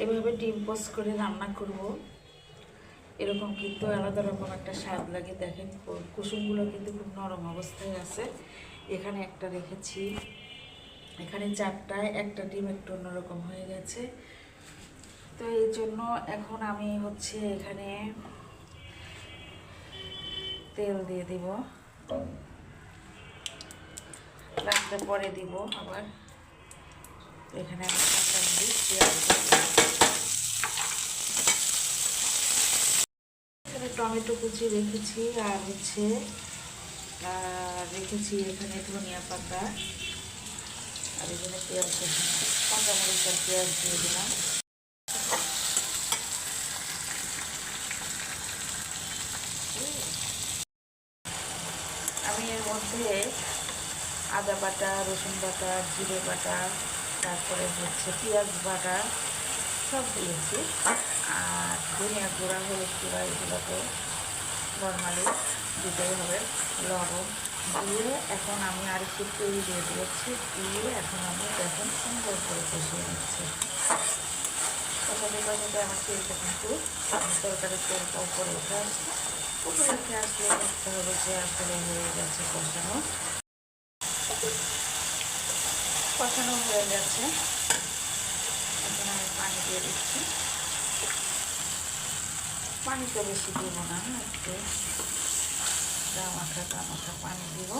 এভাবে ডিম পোস্ট করে রান্না করব। এরকম কিন্তু আলাদা রকম একটা স্বাদ লাগে। দেখেন কুসুমগুলো কিন্তু খুব নরম অবস্থায় আছে। এখানে একটা রেখেছি। এখানে চারটায় একটা ডিম একটু অন্যরকম হয়ে গেছে। তো এই জন্য এখন আমি হচ্ছে এখানে তেল দিয়ে দিব। লাস্টে পরে দিব আবার। এখানে আমি পেঁয়াজ দিয়ে এখানে টমেটো কুচি রেখেছি, আর হচ্ছে রেখেছি এখানে ধনিয়া পাতা, আর এখানে পেঁয়াজ কুচি, কাঁচামরিচ আর পেঁয়াজ দিয়ে দিলাম। আমি এর মধ্যে আদা বাটা, রসুন বাটা, জিরে বাটা, তারপরে হচ্ছে পেঁয়াজ বাটা সব দিয়েছি। আর ধনিয়া গুঁড়া, হলুদ গুঁড়া এগুলো তো নর্মালি দিতেই হবে। লবণ দিয়ে এখন আমি আর একটু তেল দিয়ে দিয়েছি। দিয়ে এখন আমি এখন সুন্দর করে কষিয়ে নিচ্ছি। কষাতে কষাতে আমার তেলটা কিন্তু তরকারির তেলটা উপরে উঠে আসছে উপরে উঠে আসলে দেখতে হবে যে আসলে হয়ে গেছে কষানো। কষানো হয়ে গেছে। পানি দিয়ে দিচ্ছি। পানি তো বেশি দিব না একটু গামাখা গামাখা পানি দিব।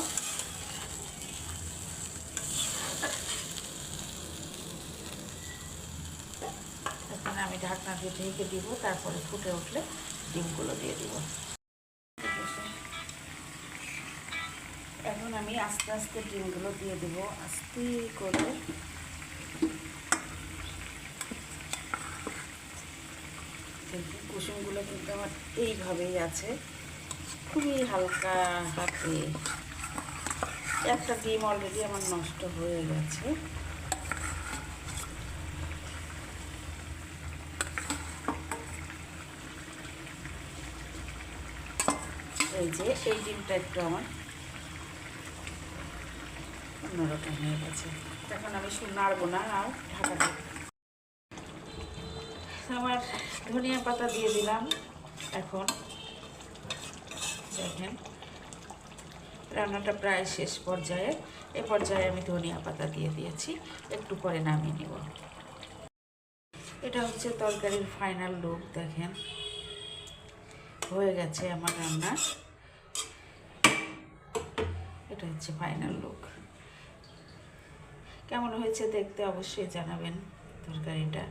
এখন আমি ঢাকনা দিয়ে ঢেকে দিব, তারপরে ফুটে উঠলে ডিমগুলো দিয়ে দিব। এখন আমি আস্তে আস্তে ডিমগুলো দিয়ে দিব, আস্তে করে। কুসুমগুলো কিন্তু আমার এইভাবেই আছে। খুবই হালকা হাতে। একটা ডিম অলরেডি আমার নষ্ট হয়ে গেছে। এই যে, এই ডিমটা একটু আমার অন্যরকম হয়ে গেছে। এখন আমি নাড়বো না, আর ঢাকা আমার ধনিয়া পাতা দিয়ে দিলাম এখন। দেখেন, রান্নাটা প্রায় শেষ পর্যায়ে। এ পর্যায়ে আমি ধনিয়া পাতা দিয়ে দিয়েছি, একটু পরে নামিয়ে নেব। এটা হচ্ছে তরকারির ফাইনাল লুক দেখেন। হয়ে গেছে আমার রান্না। এটা হচ্ছে ফাইনাল লুক কেমন হয়েছে দেখতে অবশ্যই জানাবেন তরকারিটা।